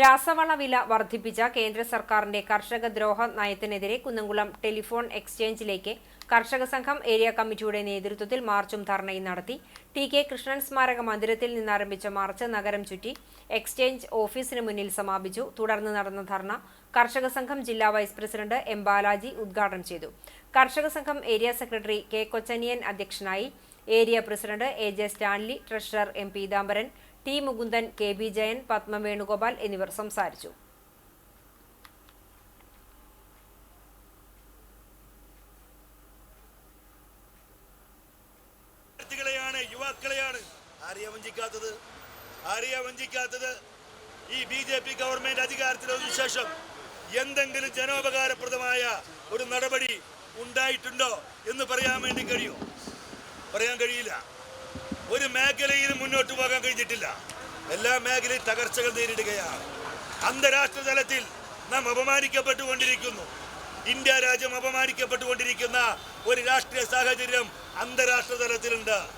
രാസവള വില വർദ്ധിപ്പിച്ച കേന്ദ്ര സർക്കാരിന്റെ കർഷക ദ്രോഹ നയത്തിനെതിരെ കുന്നംകുളം ടെലിഫോൺ എക്സ്ചേഞ്ചിലേക്ക് കർഷക സംഘം ഏരിയ കമ്മിറ്റിയുടെ നേതൃത്വത്തിൽ മാർച്ചും ധർണയും നടത്തി. ടി കെ കൃഷ്ണൻ സ്മാരക മന്ദിരത്തിൽ നിന്നാരംഭിച്ച മാർച്ച് നഗരം ചുറ്റി എക്സ്ചേഞ്ച് ഓഫീസിന് മുന്നിൽ സമാപിച്ചു. തുടർന്ന് നടന്ന ധർണ കർഷക സംഘം ജില്ലാ വൈസ് പ്രസിഡന്റ് എം ബാലാജി ഉദ്ഘാടനം ചെയ്തു. കർഷക സംഘം ഏരിയ സെക്രട്ടറി കെ കൊച്ചനിയൻ അധ്യക്ഷനായി. Area president A J Stanley treasurer M Peethambaran T Mukundan K B Jayan Padma Venugopal എന്നിവർ സംസാരിച്ചു. ഈ ബി ജെ പി ഗവൺമെന്റ് അധികാരത്തിൽ ശേഷം എന്തെങ്കിലും ജനോപകാരപ്രദമായ ഒരു നടപടി ഉണ്ടായിട്ടുണ്ടോ എന്ന് പറയാൻ വേണ്ടി കഴിയും പറയാൻ കഴിയില്ല. ഒരു മേഖലയിലും മുന്നോട്ട് പോകാൻ കഴിഞ്ഞിട്ടില്ല. എല്ലാ മേഖലയും തകർച്ചകൾ നേരിടുകയാണ്. അന്താരാഷ്ട്ര തലത്തിൽ നാം അപമാനിക്കപ്പെട്ടുകൊണ്ടിരിക്കുന്നു. ഇന്ത്യ രാജ്യം അപമാനിക്കപ്പെട്ടുകൊണ്ടിരിക്കുന്ന ഒരു രാഷ്ട്രീയ സാഹചര്യം അന്താരാഷ്ട്ര തലത്തിലുണ്ട്.